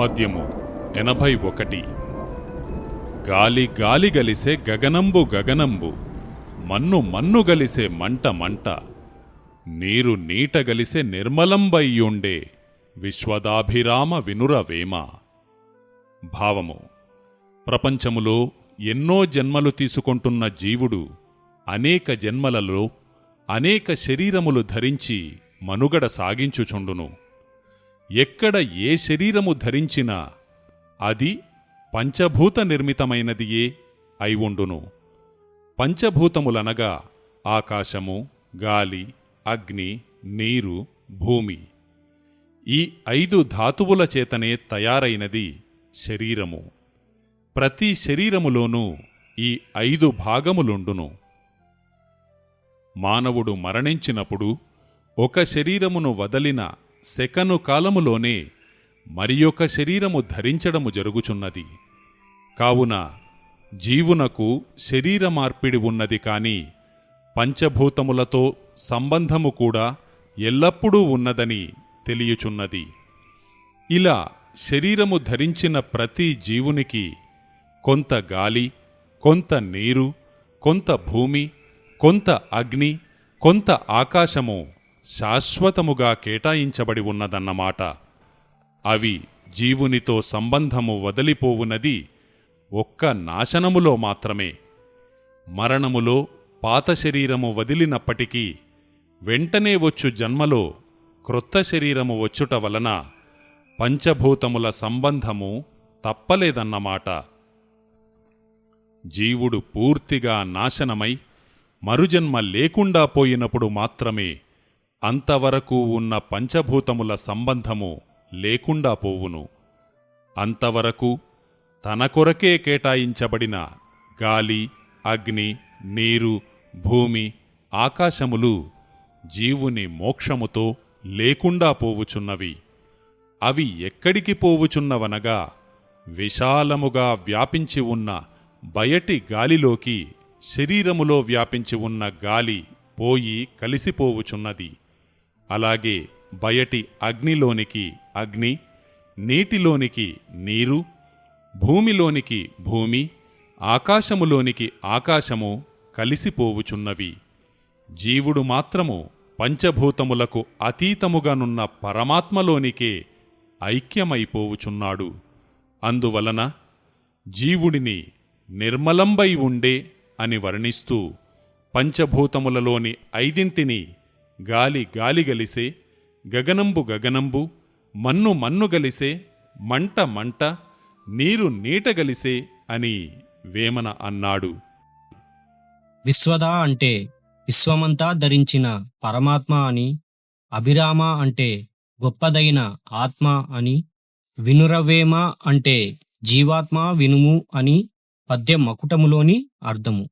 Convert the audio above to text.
పద్యము ఎనభై ఒకటి. గాలి గాలి గలిసే గగనంబు గగనంబు మన్ను మన్ను గలిసే మంట మంట నీరు నీట గలిసే నిర్మలంబయ్యుండే విశ్వదాభిరామ వినురవేమ. భావము ప్రపంచములో ఎన్నో జన్మలు తీసుకొంటున్న జీవుడు అనేక జన్మలలో అనేక శరీరములు ధరించి మనుగడ సాగించుచుండును. ఎక్కడ ఏ శరీరము ధరించినా అది పంచభూత నిర్మితమైనదియే అయివుండును. పంచభూతములనగా ఆకాశము గాలి అగ్ని నీరు భూమి. ఈ ఐదు ధాతువుల చేతనే తయారైనది శరీరము. ప్రతి శరీరములోనూ ఈ ఐదు భాగములుండును. మానవుడు మరణించినప్పుడు ఒక శరీరమును వదలిన సెకను కాలములోనే మరియొక శరీరము ధరించడము జరుగుచున్నది. కావున జీవునకు శరీర మార్పిడి ఉన్నది కాని పంచభూతములతో సంబంధము కూడా ఎల్లప్పుడూ ఉన్నదని తెలియచున్నది. ఇలా శరీరము ధరించిన ప్రతి జీవునికి కొంత గాలి కొంత నీరు కొంత భూమి కొంత అగ్ని కొంత ఆకాశము శాశ్వతముగా కేటాయించబడి ఉన్నదన్నమాట. అవి జీవునితో సంబంధము వదిలిపోవునది ఒక్క నాశనములో మాత్రమే. మరణములో పాత శరీరము వదిలినప్పటికీ వెంటనే వచ్చు జన్మలో క్రొత్త శరీరము వచ్చుట వలన పంచభూతముల సంబంధము తప్పలేదన్నమాట. జీవుడు పూర్తిగా నాశనమై మరుజన్మ లేకుండా పోయినప్పుడు మాత్రమే అంతవరకు ఉన్న పంచభూతముల సంబంధము లేకుండా పోవును. అంతవరకు తన కొరకే కేటాయించబడిన గాలి అగ్ని నీరు భూమి ఆకాశములు జీవుని మోక్షముతో లేకుండా పోవుచున్నవి. అవి ఎక్కడికి పోవుచున్నవనగా విశాలముగా వ్యాపించి ఉన్న బయటి గాలిలోకి శరీరములో వ్యాపించి ఉన్న గాలి పోయి కలిసిపోవుచున్నది. అలాగే బయటి అగ్నిలోనికి అగ్ని నీటిలోనికి నీరు భూమిలోనికి భూమి ఆకాశములోనికి ఆకాశము కలిసిపోవుచున్నవి. జీవుడు మాత్రము పంచభూతములకు అతీతముగానున్న పరమాత్మలోనికే ఐక్యమైపోవుచున్నాడు. అందువలన జీవుడిని నిర్మలంబై ఉండే అని వర్ణిస్తూ పంచభూతములలోని ఐదింటిని గాలి గాలి గలిసే గగనంబు గగనంబు మన్ను మన్ను గలిసే మంట మంట నీరు నీట గలిసే అని వేమన అన్నాడు. విశ్వద అంటే విశ్వమంతా ధరించిన పరమాత్మ అని అభిరామ అంటే గొప్పదైన ఆత్మ అని వినురవేమ అంటే జీవాత్మ వినుము అని పద్య మకుటములోని అర్థము.